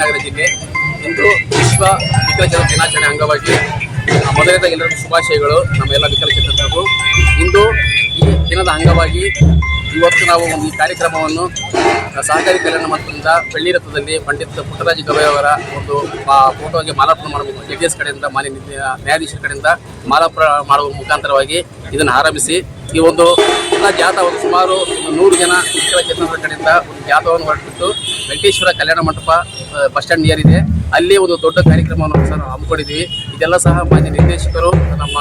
ವಿಜಯನಗರ ಜಿಲ್ಲೆ. ಇಂದು ವಿಶ್ವ ವಿಕಲಚೇತನ ದಿನಾಚರಣೆ ಅಂಗವಾಗಿ ಮೊದಲನೇದಾಗಿ ಎಲ್ಲರಿಗೂ ಶುಭಾಶಯಗಳು. ನಮ್ಮ ಎಲ್ಲ ವಿಕಲಚೇತನರಿಗೂ ಇಂದು ಈ ದಿನದ ಅಂಗವಾಗಿ ಇವತ್ತು ನಾವು ಒಂದು ಈ ಕಾರ್ಯಕ್ರಮವನ್ನು ಸಹಕಾರಿ ಕಲ್ಯಾಣ ಮಂತ್ರದಿಂದ ಬೆಳ್ಳಿ ರಥದಲ್ಲಿ ಪಂಡಿತ್ ಪುಟ್ಟರಾಜ ಅವರ ಒಂದು ಫೋಟೋಗೆ ಮಾಲಾರ್ಪಣೆ ಮಾಡಬೇಕು ಎಸ್ ಕಡೆಯಿಂದ ಮಾನ್ಯ ನ್ಯಾಯ- ನ್ಯಾಯಾಧೀಶರ ಕಡೆಯಿಂದ ಮಾಲಾರ್ಪಣೆ ಮಾಡುವ ಮುಖಾಂತರವಾಗಿ ಇದನ್ನು ಆರಂಭಿಸಿ ಈ ಒಂದು ಎಲ್ಲ ಜಾಥಾ ಒಂದು ಸುಮಾರು ನೂರು ಜನ ಚೇತನರ ಕಡೆಯಿಂದ ಒಂದು ಜಾಥಾವನ್ನು ಹೊರಟಿತ್ತು. ವೆಂಕಟೇಶ್ವರ ಕಲ್ಯಾಣ ಮಂಟಪ ಬಸ್ ಸ್ಟ್ಯಾಂಡ್ ಇದೆ. ಅಲ್ಲಿ ಒಂದು ದೊಡ್ಡ ಕಾರ್ಯಕ್ರಮವನ್ನು ಸಹ ನಾವು ಹಮ್ಮಿಕೊಂಡಿದ್ದೀವಿ. ಇದೆಲ್ಲ ಸಹ ಮಾನ್ಯ ನಿರ್ದೇಶಕರು, ನಮ್ಮ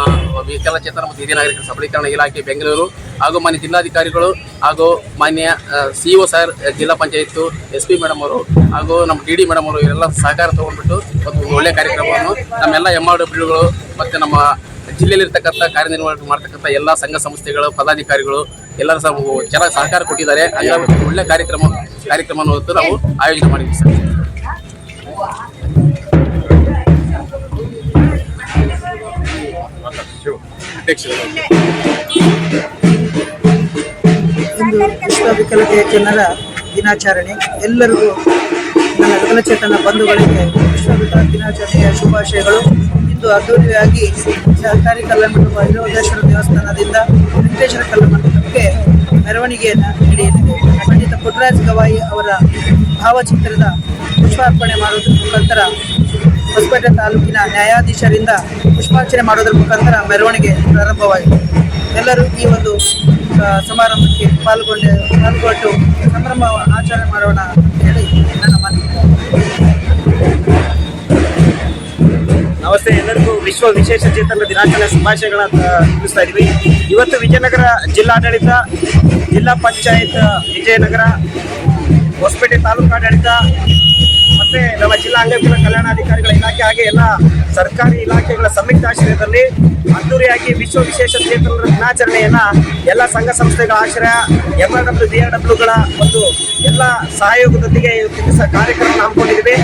ವಿಕಲಚೇತನ ಮತ್ತು ಹಿರಿಯ ನಾಗರಿಕರ ಸಬಲೀಕರಣ ಇಲಾಖೆ ಬೆಂಗಳೂರು ಹಾಗೂ ಮಾನ್ಯ ಜಿಲ್ಲಾಧಿಕಾರಿಗಳು ಹಾಗೂ ಮಾನ್ಯ ಸಿ ಒ ಸರ್ ಜಿಲ್ಲಾ ಪಂಚಾಯತ್ ಎಸ್ ಪಿ ಮೇಡಮ್ ಅವರು ಹಾಗೂ ನಮ್ಮ ಡಿ ಡಿ ಮೇಡಮ್ ಅವರು ಇವರೆಲ್ಲ ಸಹಕಾರ ತಗೊಂಡ್ಬಿಟ್ಟು ಒಂದು ಒಳ್ಳೆಯ ಕಾರ್ಯಕ್ರಮವನ್ನು ನಮ್ಮೆಲ್ಲ ಎಂ ಆರ್ ಡಬ್ಲ್ಯೂಗಳು ಮತ್ತು ನಮ್ಮ ಜಿಲ್ಲೆಯಲ್ಲಿರ್ತಕ್ಕಂಥ ಕಾರ್ಯನಿರ್ವಹಣೆ ಮಾಡ್ತಕ್ಕಂಥ ಎಲ್ಲ ಸಂಘ ಸಂಸ್ಥೆಗಳು, ಪದಾಧಿಕಾರಿಗಳು ಎಲ್ಲರೂ ಸಹ ಚೆನ್ನಾಗಿ ಸಹಕಾರ ಕೊಟ್ಟಿದ್ದಾರೆ. ಹಾಗಾಗಿ ಒಳ್ಳೆ ಕಾರ್ಯಕ್ರಮ, ಕಾರ್ಯಕ್ರಮವನ್ನು ಹೊತ್ತು ನಾವು ಆಯೋಜನೆ ಮಾಡಿದ್ವಿ ಸರ್. ಇಂದು ವಿಕಲತೆಯ ಜನರ ದಿನಾಚರಣೆ. ಎಲ್ಲರಿಗೂ ನನ್ನ ವಿಕಲಚೇತನ ಬಂಧುಗಳಿಗೆ ವಿಶ್ವ ದಿನಾಚರಣೆಯ ಶುಭಾಶಯಗಳು. ಇಂದು ಅದ್ದೂರಿಯಾಗಿ ಸರ್ಕಾರಿ ಕಲ್ಯಾಣ ಮಂಟಪ ದೇವಸ್ಥಾನದಿಂದ ವೆಂಕಟೇಶ್ವರ ಮಂಟಪಕ್ಕೆ ಮೆರವಣಿಗೆಯನ್ನು ನಡೆಯಲಿದೆ ಪಂಡಿತ ಪುಟ್ಟರಾಜ್ ಗವಾಯಿ ಅವರ ಭಾವಚಿತ್ರದ ಪುಷ್ಪಾರ್ಪಣೆ ಮಾಡುವುದರ ಮುಖಾಂತರ ಹೊಸಪೇಟೆ ತಾಲೂಕಿನ ನ್ಯಾಯಾಧೀಶರಿಂದ ಪುಷ್ಪಾರ್ಚನೆ ಮಾಡುವುದರ ಮುಖಾಂತರ ಮೆರವಣಿಗೆ ಪ್ರಾರಂಭವಾಗಿದೆ ಎಲ್ಲರೂ ಈ ಒಂದು ಸಮಾರಂಭಕ್ಕೆ ಪಾಲ್ಗೊಂಡು ಪಾಲ್ಗೊಂಡು ಸಂಭ್ರಮ ಆಚರಣೆ ಮಾಡೋಣ ಅಂತ ಹೇಳಿ ನನ್ನ ಮನವಿ. ನಮಸ್ತೆ ಎಲ್ಲರಿಗೂ ವಿಶ್ವ ವಿಶೇಷ ಚೇತನ ದಿನಾಚರಣೆ ಶುಭಾಶಯಗಳನ್ನ ತಿಳಿಸ್ತಾ ಇದ್ವಿ ಇವತ್ತು ವಿಜಯನಗರ ಜಿಲ್ಲಾಡಳಿತ, ಜಿಲ್ಲಾ ಪಂಚಾಯತ್ ವಿಜಯನಗರ, ಹೊಸಪೇಟೆ ತಾಲೂಕು ಆಡಳಿತ, ಮತ್ತೆ ನಮ್ಮ ಜಿಲ್ಲಾ ಅಂಗವಿಕಲ ಕಲ್ಯಾಣಾಧಿಕಾರಿಗಳ ಇಲಾಖೆ ಹಾಗೆ ಎಲ್ಲ ಸರ್ಕಾರಿ ಇಲಾಖೆಗಳ ಸಂಯುಕ್ತ ಆಶ್ರಯದಲ್ಲಿ ಅದ್ದೂರಿಯಾಗಿ ವಿಶ್ವ ವಿಶೇಷ ಚೇತನರ ದಿನಾಚರಣೆಯನ್ನ ಎಲ್ಲ ಸಂಘ ಸಂಸ್ಥೆಗಳ ಆಶ್ರಯ M R W B R ಡಬ್ಲ್ಯೂಗಳ ಒಂದು ಎಲ್ಲ ಸಹಯೋಗದೊಂದಿಗೆ ಕಾರ್ಯಕ್ರಮ ಹಮ್ಮಿಕೊಂಡಿದ್ದೀವಿ.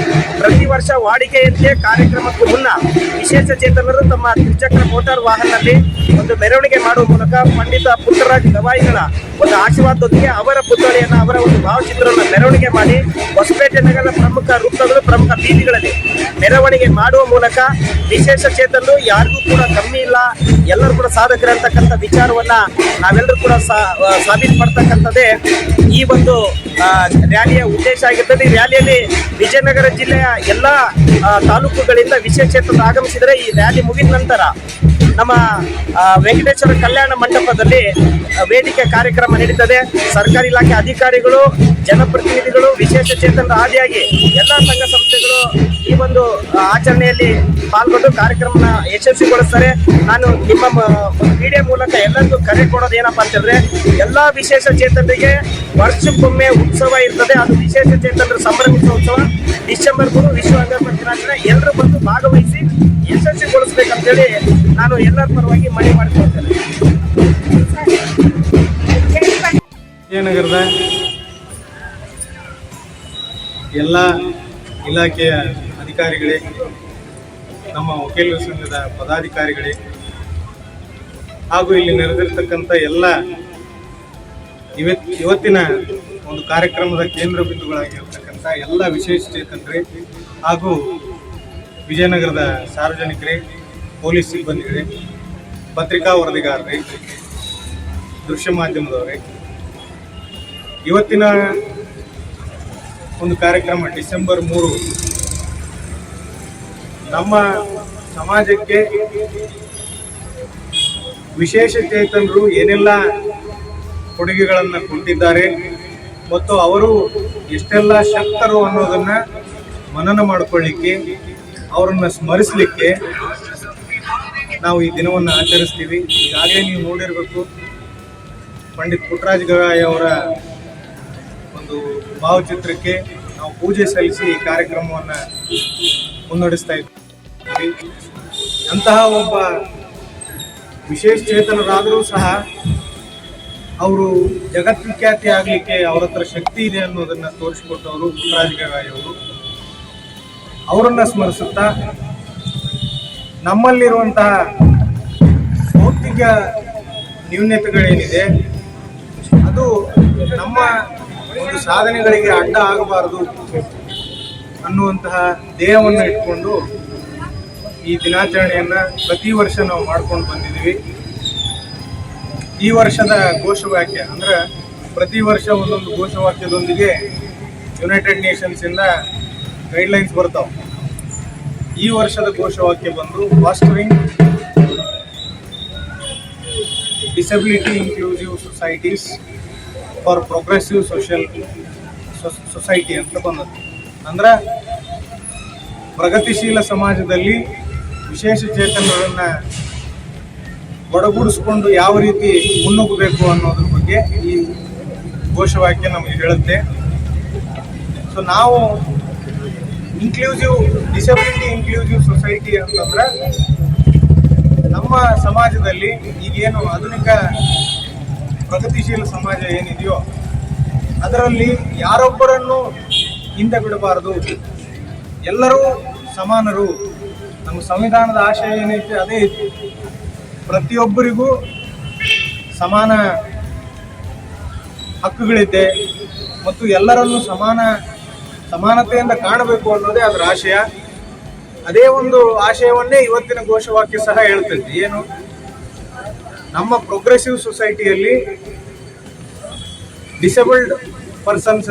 ವರ್ಷ ವಾಡಿಕೆಯಂತೆ ಕಾರ್ಯಕ್ರಮಕ್ಕೂ ಮುನ್ನ ವಿಶೇಷ ಚೇತನರು ತಮ್ಮ ದ್ವಿಚಕ್ರ ಮೋಟಾರ್ ವಾಹನದಲ್ಲಿ ಒಂದು ಮೆರವಣಿಗೆ ಮಾಡುವ ಮೂಲಕ ಪಂಡಿತ ಪುಟ್ಟರಾಜ್ ಗವಾಯಿಗಳ ಒಂದು ಆಶೀರ್ವಾದದೊಂದಿಗೆ ಅವರ ಪುತ್ಥಳಿಯನ್ನು ಅವರ ಒಂದು ಭಾವಚಿತ್ರವನ್ನು ಮೆರವಣಿಗೆ ಮಾಡಿ ಹೊಸಪೇಟೆ ನಗರದ ಪ್ರಮುಖ ವೃತ್ತಗಳು, ಪ್ರಮುಖ ಬೀದಿಗಳಲ್ಲಿ ಮೆರವಣಿಗೆ ಮಾಡುವ ಮೂಲಕ ವಿಶೇಷ ಚೇತನರು ಯಾರಿಗೂ ಕೂಡ ಕಮ್ಮಿ ಇಲ್ಲ. ಎಲ್ಲರೂ ಕೂಡ ಸಾಧಕರಂತಕ್ಕಂಥ ವಿಚಾರವನ್ನ ನಾವೆಲ್ಲರೂ ಕೂಡ ಸಾಬೀತು ಪಡ್ತಕ್ಕಂಥದ್ದೇ ಈ ಒಂದು ರ್ಯಾಲಿಯ ಉದ್ದೇಶ ಆಗಿರ್ತದೆ. ಈ ರ್ಯಾಲಿಯಲ್ಲಿ ವಿಜಯನಗರ ಜಿಲ್ಲೆಯ ಎಲ್ಲ ತಾಲೂಕುಗಳಿಂದ ವಿಶೇಷ ಚೇತನರು ಆಗಮಿಸಿದರೆ ಈ ರ್ಯಾಲಿ ಮುಗಿದ ನಂತರ ನಮ್ಮ ವೆಂಕಟೇಶ್ವರ ಕಲ್ಯಾಣ ಮಂಟಪದಲ್ಲಿ ವೇದಿಕೆ ಕಾರ್ಯಕ್ರಮ ನಡೀತದೆ. ಸರ್ಕಾರಿ ಇಲಾಖೆ ಅಧಿಕಾರಿಗಳು, ಜನಪ್ರತಿನಿಧಿಗಳು, ವಿಶೇಷ ಚೇತನರ ಆದಿಯಾಗಿ ಎಲ್ಲ ಸಂಘ ಸಂಸ್ಥೆಗಳು ಈ ಒಂದು ಆಚರಣೆಯಲ್ಲಿ ಪಾಲ್ಗೊಂಡು ಕಾರ್ಯಕ್ರಮನ ಯಶಸ್ವಿಗೊಳಿಸ್ತಾರೆ. ನಾನು ನಿಮ್ಮ ಮೀಡಿಯಾ ಮೂಲಕ ಎಲ್ಲರಿಗೂ ಕರೆ ಕೊಡೋದು ಏನಪ್ಪಾ ಅಂತಂದ್ರೆ ಎಲ್ಲ ವಿಶೇಷ ಚೇತನರಿಗೆ ವರ್ಷಕ್ಕೊಮ್ಮೆ ಉತ್ಸವ ಇರ್ತದೆ. ಅದು ವಿಶೇಷ ಚೇತನರ ಸಂಭ್ರಮಿಸುವ ಉತ್ಸವ ಡಿಸೆಂಬರ್ ಮೂರು ವಿಶ್ವ ಅಂಗವಿಕಲ ದಿನಾಚರಣೆ ಎಲ್ಲರೂ ಬಂದು ಭಾಗವಹಿಸಿ ಯಶಸ್ವಿಗೊಳಿಸ್ಬೇಕಂತೇಳಿ ನಾನು ಎಲ್ಲರ ಪರವಾಗಿ ಮನವಿ ಮಾಡಿಕೊಳ್ತೇನೆ. ವಿಜಯನಗರದ ಎಲ್ಲ ಇಲಾಖೆಯ ಅಧಿಕಾರಿಗಳೇ, ನಮ್ಮ ವಕೀಲರ ಸಂಘದ ಪದಾಧಿಕಾರಿಗಳೇ, ಹಾಗೂ ಇಲ್ಲಿ ನೆರೆದಿರ್ತಕ್ಕಂಥ ಎಲ್ಲ ಇವತ್ ಇವತ್ತಿನ ಒಂದು ಕಾರ್ಯಕ್ರಮದ ಕೇಂದ್ರ ಬಿಂದುಗಳಾಗಿರ್ತಕ್ಕಂಥ ಎಲ್ಲ ವಿಶೇಷ ಚೇತನರೇ ಹಾಗೂ ವಿಜಯನಗರದ ಸಾರ್ವಜನಿಕರೇ, ಪೊಲೀಸ್ ಸಿಬ್ಬಂದಿಗಳೇ, ಪತ್ರಿಕಾ ವರದಿಗಾರರೇ, ದೃಶ್ಯ ಮಾಧ್ಯಮದವರೇ, ಇವತ್ತಿನ ಒಂದು ಕಾರ್ಯಕ್ರಮ ಡಿಸೆಂಬರ್ ಮೂರು, ನಮ್ಮ ಸಮಾಜಕ್ಕೆ ವಿಶೇಷ ಚೇತನರು ಏನೆಲ್ಲ ಕೊಡುಗೆಗಳನ್ನು ಕೊಟ್ಟಿದ್ದಾರೆ ಮತ್ತು ಅವರು ಎಷ್ಟೆಲ್ಲ ಶಕ್ತರು ಅನ್ನೋದನ್ನು ಮನನ ಮಾಡಿಕೊಳ್ಳಿಕ್ಕೆ ಅವರನ್ನ ಸ್ಮರಿಸಲಿಕ್ಕೆ ನಾವು ಈ ದಿನವನ್ನು ಆಚರಿಸ್ತೀವಿ. ಈಗಾಗಲೇ ನೀವು ನೋಡಿರಬೇಕು, ಪಂಡಿತ್ ಪುಟ್ಟರಾಜ ಗವಾಯಿ ಅವರ ಒಂದು ಭಾವಚಿತ್ರಕ್ಕೆ ನಾವು ಪೂಜೆ ಸಲ್ಲಿಸಿ ಈ ಕಾರ್ಯಕ್ರಮವನ್ನು ಮುನ್ನಡೆಸ್ತಾ ಇದ್ದೀವಿ. ಅಂತಹ ಒಬ್ಬ ವಿಶೇಷ ಚೇತನರಾದರೂ ಸಹ ಅವರು ಜಗತ್ವಿಖ್ಯಾತಿ ಆಗಲಿಕ್ಕೆ ಅವ್ರ ಹತ್ರ ಶಕ್ತಿ ಇದೆ ಅನ್ನೋದನ್ನು ತೋರಿಸಿಕೊಟ್ಟವರು ಪುಟ್ಟರಾಜ ಗವಾಯಿ ಅವರು. ಅವರನ್ನ ಸ್ಮರಿಸುತ್ತಾ ನಮ್ಮಲ್ಲಿರುವಂತಹ ಭೌತಿಕ ನ್ಯೂನ್ಯತೆಗಳೇನಿದೆ ಅದು ನಮ್ಮ ಒಂದು ಸಾಧನೆಗಳಿಗೆ ಅಡ್ಡ ಆಗಬಾರದು ಅನ್ನುವಂತಹ ದೇಹವನ್ನು ಇಟ್ಕೊಂಡು ಈ ದಿನಾಚರಣೆಯನ್ನು ಪ್ರತಿ ವರ್ಷ ನಾವು ಮಾಡ್ಕೊಂಡು ಬಂದಿದ್ದೀವಿ. ಈ ವರ್ಷದ ಘೋಷವಾಕ್ಯ ಅಂದ್ರೆ ಪ್ರತಿ ವರ್ಷ ಒಂದೊಂದು ಘೋಷವಾಕ್ಯದೊಂದಿಗೆ ಯುನೈಟೆಡ್ ನೇಷನ್ಸ್ ಇಂದ ಗೈಡ್ಲೈನ್ಸ್ ಬರ್ತಾವೆ. ಈ ವರ್ಷದ ಘೋಷವಾಕ್ಯ ಬಂದು fostering disability inclusive societies for progressive social society ಅಂತ ಬಂದದ್ದು. ಅಂದ್ರೆ ಪ್ರಗತಿಶೀಲ ಸಮಾಜದಲ್ಲಿ ವಿಶೇಷ ಚೇತನರನ್ನ ಒಡಗೂಡಿಸ್ಕೊಂಡು ಯಾವ ರೀತಿ ಮುನ್ನುಗ್ಗಬೇಕು ಅನ್ನೋದ್ರ ಬಗ್ಗೆ ಈ ಘೋಷವಾಕ್ಯ ನಮಗೆ ಹೇಳುತ್ತೆ. ಸೊ ನಾವು ಇನ್ಕ್ಲೂಸಿವ್ ಡಿಸಬಿಲಿಟಿ ಇನ್ಕ್ಲೂಸಿವ್ ಸೊಸೈಟಿ ಅಂತಂದ್ರೆ ನಮ್ಮ ಸಮಾಜದಲ್ಲಿ ಈಗೇನು ಆಧುನಿಕ ಪ್ರಗತಿಶೀಲ ಸಮಾಜ ಏನಿದೆಯೋ ಅದರಲ್ಲಿ ಯಾರೊಬ್ಬರನ್ನು ಹಿಂದೆ ಬಿಡಬಾರದು ಎಲ್ಲರೂ ಸಮಾನರು. ನಮ್ಮ ಸಂವಿಧಾನದ ಆಶಯ ಏನೈತೆ ಅದೇ ಇತ್ತು ಪ್ರತಿಯೊಬ್ಬರಿಗೂ ಸಮಾನ ಹಕ್ಕುಗಳಿದೆ ಮತ್ತು ಎಲ್ಲರನ್ನು ಸಮಾನ ಸಮಾನತೆಯಿಂದ ಕಾಣಬೇಕು ಅನ್ನೋದೇ ಅದರ ಆಶಯ. ಅದೇ ಒಂದು ಆಶಯವನ್ನೇ ಇವತ್ತಿನ ಘೋಷವಾಕ್ಯ ಸಹ ಹೇಳ್ತೈತಿ ಏನು? ನಮ್ಮ ಪ್ರೋಗ್ರೆಸಿವ್ ಸೊಸೈಟಿಯಲ್ಲಿ ಡಿಸೇಬಲ್ಡ್ ಪರ್ಸನ್ಸ್